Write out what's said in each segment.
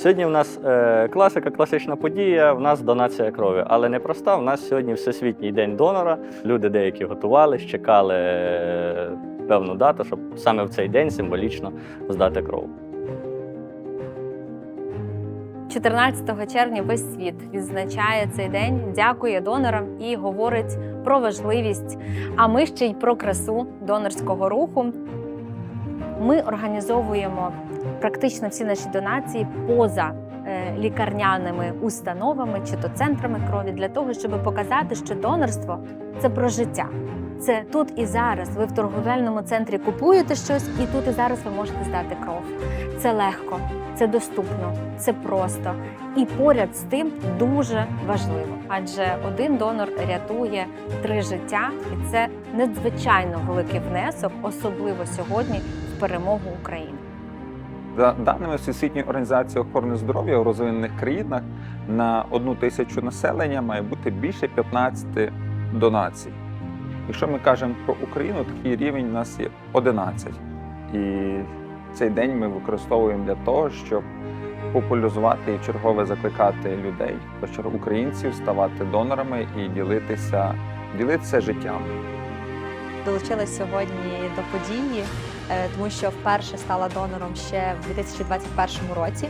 Сьогодні в нас е, класика, класична подія. В нас донація крові, але не проста. В нас сьогодні всесвітній день донора. Люди деякі готувались, чекали е, певну дату, щоб саме в цей день символічно здати кров. 14 червня весь світ відзначає цей день, дякує донорам і говорить про важливість, а ми ще й про красу донорського руху. Ми організовуємо практично всі наші донації поза е, лікарняними установами чи то центрами крові для того, щоб показати, що донорство це про життя. Це тут і зараз. Ви в торговельному центрі купуєте щось, і тут і зараз ви можете здати кров. Це легко, це доступно, це просто. І поряд з тим дуже важливо, адже один донор рятує три життя, і це надзвичайно великий внесок, особливо сьогодні, в перемогу України. За даними Всесвітньої організації охорони здоров'я у розвинених країнах на одну тисячу населення має бути більше 15 донацій. Якщо ми кажемо про Україну, такий рівень у нас є 11. І цей день ми використовуємо для того, щоб популяризувати і чергове закликати людей, українців, ставати донорами і ділитися, ділитися життям. долучилась сьогодні до події, тому що вперше стала донором ще в 2021 році.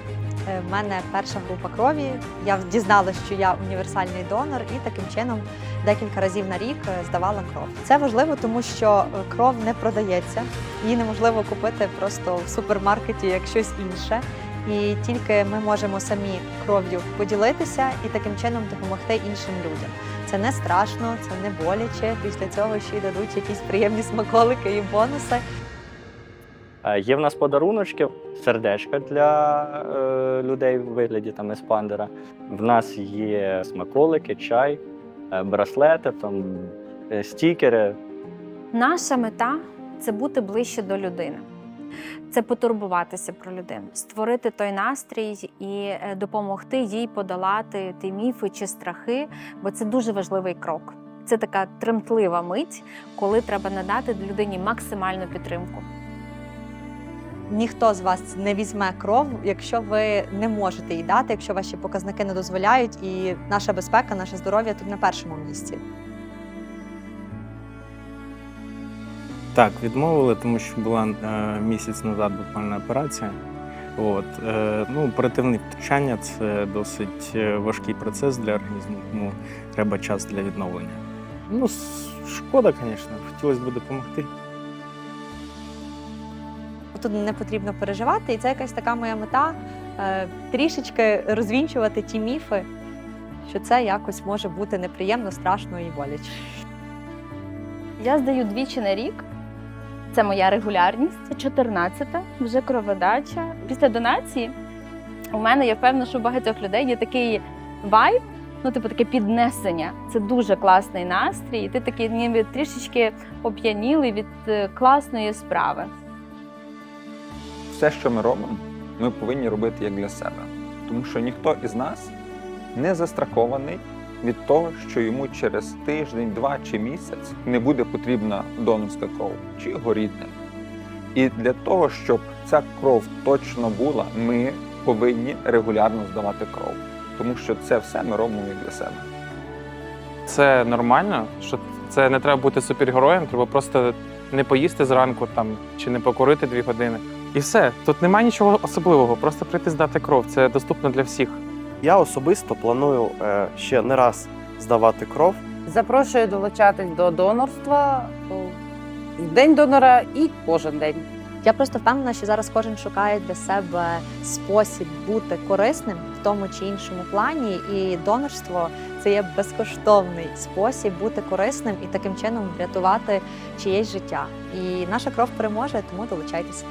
Е, В мене перша група крові. Я дізналася, що я універсальний донор, і таким чином декілька разів на рік е, здавала кров. Це важливо, тому що е, кров не продається, її неможливо купити просто в супермаркеті як щось інше. І тільки ми можемо самі кров'ю поділитися і таким чином допомогти іншим людям. Це не страшно, це не боляче. Після цього ще й дадуть якісь приємні смаколики і бонуси. Е, Є в нас подаруночки, сердечка для е, людей в вигляді там еспандера. В нас є смаколики, чай, е, браслети, там, е, стікери. Наша мета це бути ближче до людини. Це потурбуватися про людину, створити той настрій і е, допомогти їй подолати ті міфи чи страхи, бо це дуже важливий крок. Це така тремтлива мить, коли треба надати людині максимальну підтримку. Ніхто з вас не візьме кров, якщо ви не можете її дати, якщо ваші показники не дозволяють, і наша безпека, наше здоров'я тут на першому місці. Так, відмовили, тому що була е, місяць назад буквально операція. От, е, ну, оперативне втручання це досить е, важкий процес для організму, тому треба час для відновлення. Ну, шкода, звісно, хотілося б допомогти. Тут не потрібно переживати, і це якась така моя мета е, трішечки розвінчувати ті міфи, що це якось може бути неприємно, страшно і боляче. Я здаю двічі на рік. Це моя регулярність. Це 14-та вже кроводача. Після донації у мене я впевнена, що у багатьох людей є такий вайб, ну, типу, таке піднесення. Це дуже класний настрій. І ти такий ніби трішечки оп'янілий від е, класної справи. Все, що ми робимо, ми повинні робити як для себе. Тому що ніхто із нас не застрахований від того, що йому через тиждень, два чи місяць не буде потрібна донорська кров чи його рідним. І для того, щоб ця кров точно була, ми повинні регулярно здавати кров. Тому що це все ми робимо як для себе. Це нормально, що це не треба бути супергероєм, треба просто не поїсти зранку там чи не покурити дві години. І все. Тут немає нічого особливого, просто прийти здати кров. Це доступно для всіх. Я особисто планую е, ще не раз здавати кров. Запрошую долучатись до донорства в день донора і кожен день. Я просто впевнена, що зараз кожен шукає для себе спосіб бути корисним в тому чи іншому плані, і донорство це є безкоштовний спосіб бути корисним і таким чином врятувати чиєсь життя. І наша кров переможе, тому долучайтеся.